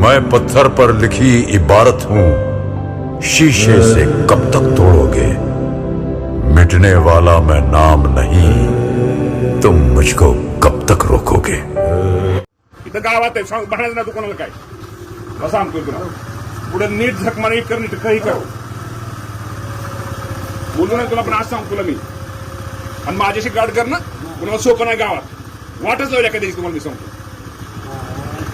मैं पत्थर पर लिखी इबारत हूँ। शीशे से कब तक तोड़ोगे? मिटने वाला मैं नाम नहीं। तुम मुझको कब तक रोकोगे? इथं गावात आहे नीट कर। नीट काही तुला तुला मी आणि माझ्याशी कर ना कुणाला सोपं नाही गावात वाटच लावल्या कधी तुम्हाला मी सांगतो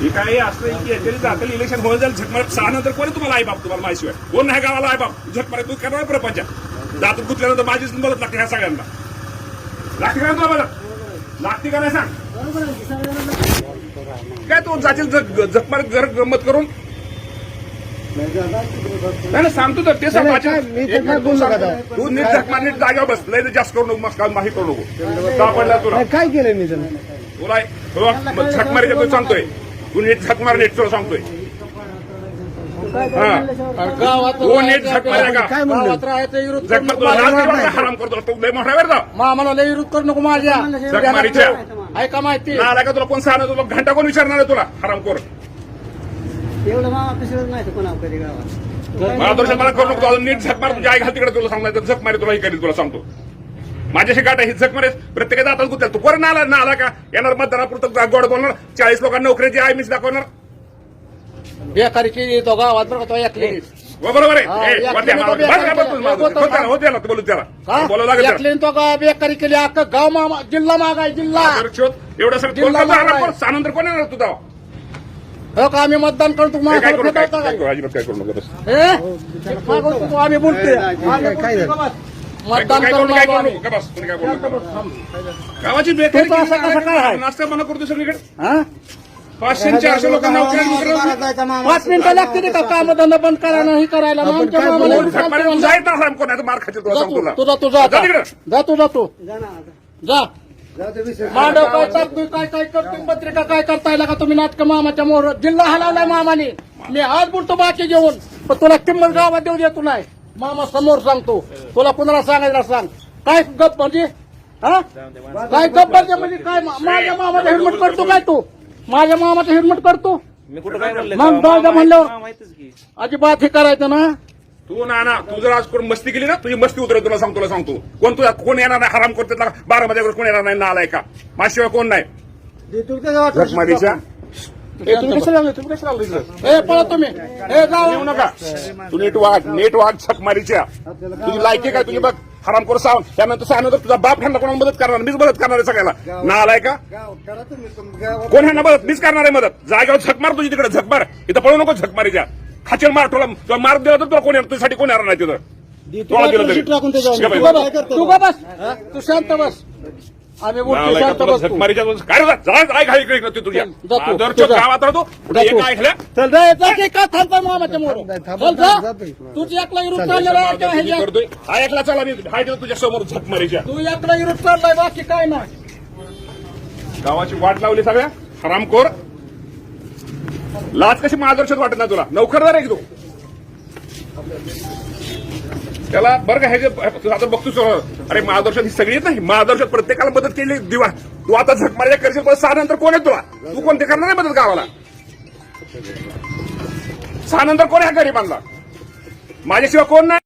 हे काय असं की याच्याने जातील इलेक्शन होऊन जाईल झक मारत सहा नंतर कोणी तुम्हाला आई बाप तुम्हाला माहिशिवाय कोण नाही गावाला आई बाप? झक मारत तू करणार प्रपंच जात गुतल्यानंतर माझीच मदत लागते ह्या सगळ्यांना. लागते का तुला मदत लागते का नाही सांग? काय तू जग जगमार घर गंमत करून? नाही सांगतो तर. ते सांग नाही, वाचन. काय, मी तर एक काय मिनिट बोललो तू नीट झकमार नीट जागेवर बस. लय जास्त करू नको मस्त माही करू नको. सापडला तुला. काय केलं मी त्याला तुला तू सांगतोय. तू नीट झकमार नीट तुला सांगतोय. हा. तू नीट का तुला हराम करतो? तू लय मोठा वेळ जा मामाला लय विरोध करू नको माझ्या. ऐका माहिती. आला का तुला कोण सांगणार तुला घंटा कोण विचारणार आहे तुला? हराम कर एवढं मामा पिसवत नाही कोणा कधी गावात? मला करू नको नीट झक मार तुझ्या आई घाल तिकडे तुला सांगणार झक मारी तुला ही करील तुला सांगतो. माझ्याशी गाठ ही झक मारे प्रत्येकाचा आता गुत्या तू कोण आला ना आला का? येणार मतदारापुरतं गोड बोलणार. चाळीस लोकांना नोकरीची आई मीच दाखवणार. बेकारीची तो गावात बरं का तो एकली? हो, बरोबर आहे. बेकार- हो बोलू त्याला बोलावं लागेल. एकलीन तो गा बेकारी केली अख्खा गाव मामा जिल्हा मागाय जिल्हा. एवढं सगळं जिल्हा? सानंतर कोण येणार तुझा? हो का आम्ही मतदान करू माझ्या काय करू अजिबात काय करू नको. आम्ही बोलतोय. काय- काय झालं? मतदान करू करू. गावाची बेकारी तू तर असं कसं काय आहे? नाश्ता मना करतो सगळीकडे. हा? पाचशे चारशे लोकांना. पाच मिनिटं लागते का? काम धंदा बंद करायला हे करायला. मारे तुझा तुझा जा. जा तू जा. मांडव काय टाकतोय काय काय करतोय पत्रिका काय करताय का तुम्ही? नाटक मामाच्या मोर जिल्हा हलवलाय मामाने. मी आज बोलतो बाकी जेवण पण तुला किंमत गावात देऊ देतो नाही. मामा समोर सांगतो. तुला कुणाला सांगायला सांग. काय गप म्हणजे? हा? काय गप म्हणजे म्हणजे काय? मा- माझ्या मामाचा हेल्मेट करतो काय तू? माझ्या मामाचा हेल्मेट करतो? मग दादा म्हणल्यावर अजिबात हे करायचं ना? तू ना ना तू जर आज कोण मस्ती केली ना तुझी मस्ती उतरेल तुला सांगतो तुला सांगतो. कोण तुला कोण येणार नाही? हराम करते बारा मध्ये कोण येणार नाही? ना आलाय का माझ्याशिवाय कोण नाही? का ए, तुम्ही कशाला आले? तुम्ही आले इकडं? ए पळा तुम्ही. ए येऊ जाऊ नका. तू नीट वाग नीट वाग झकमारीच्या तुझी लायकी काय तुझी बघ. हराम करू सांग. त्यानंतर सांगणार तुझा बाप ह्यांना कोणाला मदत करणार? मीच मदत करणार आहे सगळ्याला. ना आलाय का? गाव करा तुम्ही तुम- गावात कोण ह्यांना मदत? मीच करणार आहे मदत. जागेवर झक मार तुझी तिकडे झक मार. इथं पळू नको झक मारीच्या. खाचेल मार तुला तुला मार दिला तर तुला कोण येणार? तुझ्यासाठी कोण येणार नाही तिथं? तुला दिलं तरी. टाकून ते जाऊन. शिका बाई. बस. तू शांत बस. आम्ही शांत बस तू. रे जा. गावात राहतो. कुठे. एक चल की का मामाच्या मोर? नाही, चल. तुझी एकला विरोध चाललेला आहे का ह्याच्या? करतोय. हा एकला चला मी हाय देतो तुझ्या समोर तू एकला विरोध चाललाय बाकी काय नाही. गावाची वाट लावली सगळ्या? हरामखोर. लाच कशी मार्गदर्शक वाटत नाही तुला? नौकरदार आहे की तू? त्याला बरं का हे जे आता बघतोस अरे मार्गदर्शक ही सगळी नाही. महादर्शन प्रत्येकाला मदत केली दिवा. तू आता झक करशील पण सहा नंतर कोण आहे तुला तू कोणते करणार नाही मदत गावाला? सहा नंतर कोण आहे गरीबांना? माझ्याशिवाय कोण नाही?